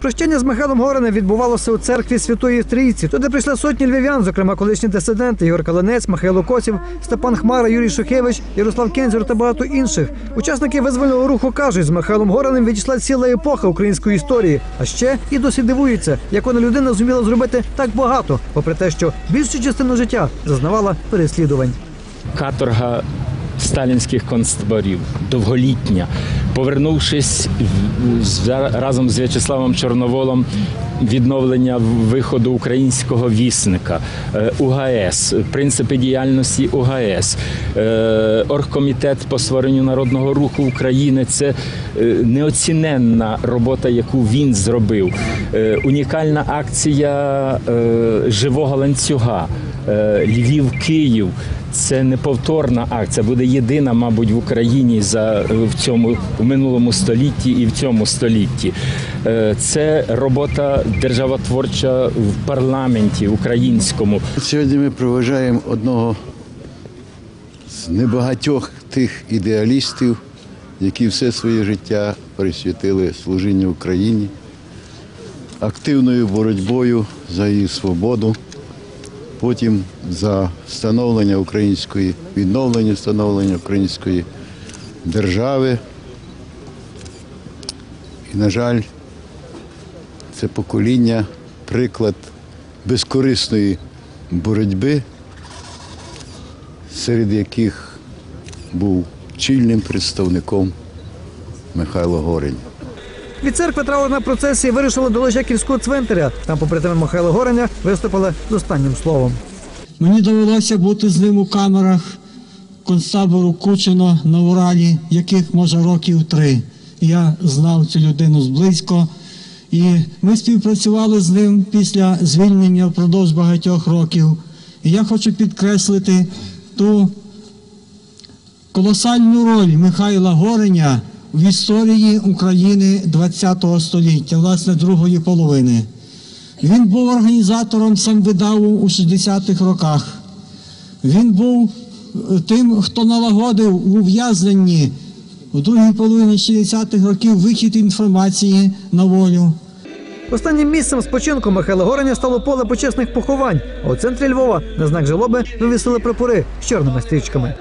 Прощання з Михайлом Гориним відбувалося у церкві Святої Трійці. Туди прийшли сотні львів'ян, зокрема колишні дисиденти Ігор Калинець, Михайло Косів, Степан Хмара, Юрій Шухевич, Ярослав Кензюр та багато інших. Учасники визвольного руху кажуть, з Михайлом Гориним відійшла ціла епоха української історії. А ще і досі дивуються, як вона людина зуміла зробити так багато, попри те, що більшу частину життя зазнавала переслідувань. каторга сталінських концтаборів, довголітня. Повернувшись разом з В'ячеславом Чорноволом, відновлення виходу українського вісника, е, УГС, принципи діяльності УГС, е, оргкомітет по створенню народного руху України це е, неоціненна робота, яку він зробив. Унікальна акція живого ланцюга. Е, Львів-Київ. Це неповторна акція, буде єдина, мабуть, в Україні за в цьому в минулому столітті і в цьому столітті. Е, Це робота державотворча в парламенті українському. Сьогодні ми проважаємо одного з небагатьох тих ідеалістів, які все своє життя присвятили служінню Україні, активною боротьбою за її свободу, потім за встановлення української, відновлення встановлення української держави. І, на жаль, це покоління приклад безкорисної боротьби, серед яких був чільним представником Михайло Горень. Від церкви траурна процесія вирішила до Лежаківського цвинтаря. Там, попри теми Михайла Гореня, виступили з останнім словом. Мені довелося бути з ним у камерах концтабору Кучино на Уралі, яких може років три. Я знав цю людину зблизько, і ми співпрацювали з ним після звільнення впродовж багатьох років. І я хочу підкреслити ту колосальну роль Михайла Гореня в історії України ХХ століття, власне, другої половини. Він був організатором самвидаву у 60-х роках. Він був е, тим, хто налагодив у ув'язненні у другій половині 60-х років вихід інформації на волю. Останнім місцем спочинку Михайла Гореня стало поле почесних поховань. А у центрі Львова на знак жалоби вивісили прапори з чорними стрічками.